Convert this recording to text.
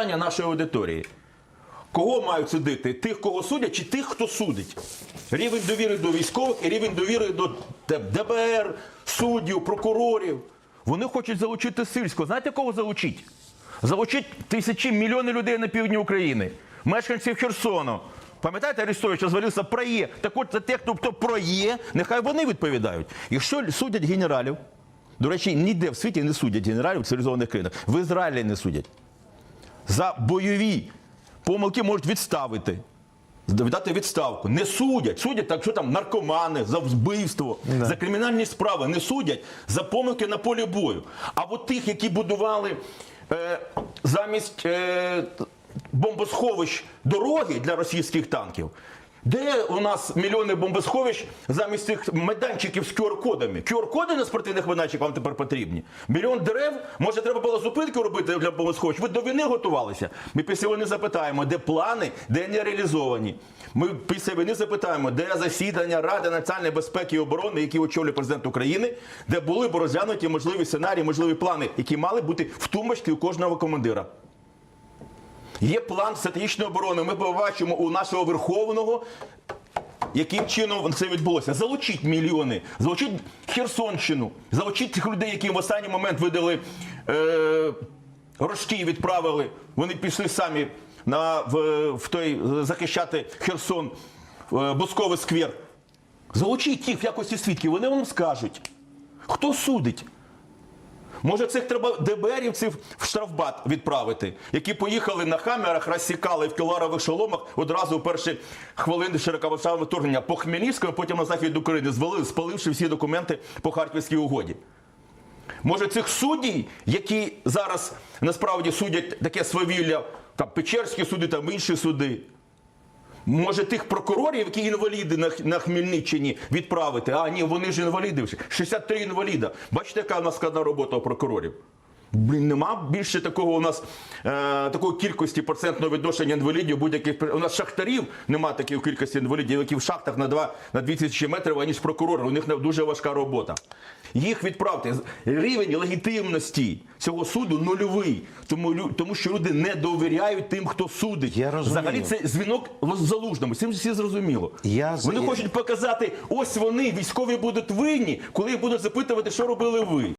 питання нашої аудиторії. Кого мають судити? Тих, кого судять, чи тих, хто судить? Рівень довіри до військових і рівень довіри до ДБР, суддів, прокурорів. Вони хочуть залучити сильського. Знаєте, кого залучить? Залучить тисячі мільйони людей на півдні України, мешканців Херсону. Пам'ятаєте, Арестович розвалився про Є. Так от за тих, хто, хто про Є, нехай вони відповідають. Якщо судять генералів, до речі, ніде в світі не судять генералів в цивілізованих країнах. В Ізраїлі не судять за бойові помилки можуть відставити. Видати відставку. Не судять. Судять так, що там наркомани, за вбивство, за кримінальні справи. Не судять за помилки на полі бою. А от тих, які будували е, замість е, бомбосховищ дороги для російських танків. Де у нас мільйони бомбосховищ замість цих майданчиків з QR-кодами? QR-коди на спортивних майданчиках вам тепер потрібні. Мільйон дерев, може, треба було зупинку робити для бомбосховищ. Ви до війни готувалися. Ми після війни запитаємо, де плани, де не реалізовані. Ми після війни запитаємо, де засідання Ради національної безпеки і оборони, які очолює президент України, де були б розглянуті можливі сценарії, можливі плани, які мали бути в тумбочці у кожного командира. Є план стратегічної оборони. Ми побачимо у нашого верховного, яким чином це відбулося. Залучіть мільйони, залучіть Херсонщину, залучіть тих людей, які в останній момент видали е, рожки відправили. Вони пішли самі на, в, в той захищати Херсон, е, Бусковий сквер. Залучіть їх в якості свідків, вони вам скажуть, хто судить. Може, цих треба ДБРівців в штрафбат відправити, які поїхали на хамерах, розсікали в кіларових шоломах одразу у перші хвилини широкомасштабного вторгнення по Хмельницькому, потім на захід України звалили, спаливши всі документи по Харківській угоді. Може, цих суддів, які зараз насправді судять таке свавілля, там Печерські суди, там інші суди. Може, тих прокурорів, які інваліди на, на Хмельниччині відправити. А ні, вони ж інваліди. вже. 63 інваліда. Бачите, яка у нас складна робота у прокурорів. Блін, нема більше такого у нас е, такої кількості процентного відношення інвалідів будь-яких у нас шахтарів немає такої кількості інвалідів, які в шахтах на 2 на 2000 метрів, аніж прокурори. У них не- дуже важка робота. Їх відправте. Рівень легітимності цього суду нульовий, тому тому що люди не довіряють тим, хто судить. Я розумію. Взагалі це дзвінок залужному. Цим всі зрозуміло. Я Вони хочуть показати, ось вони військові будуть винні, коли їх будуть запитувати, що робили ви.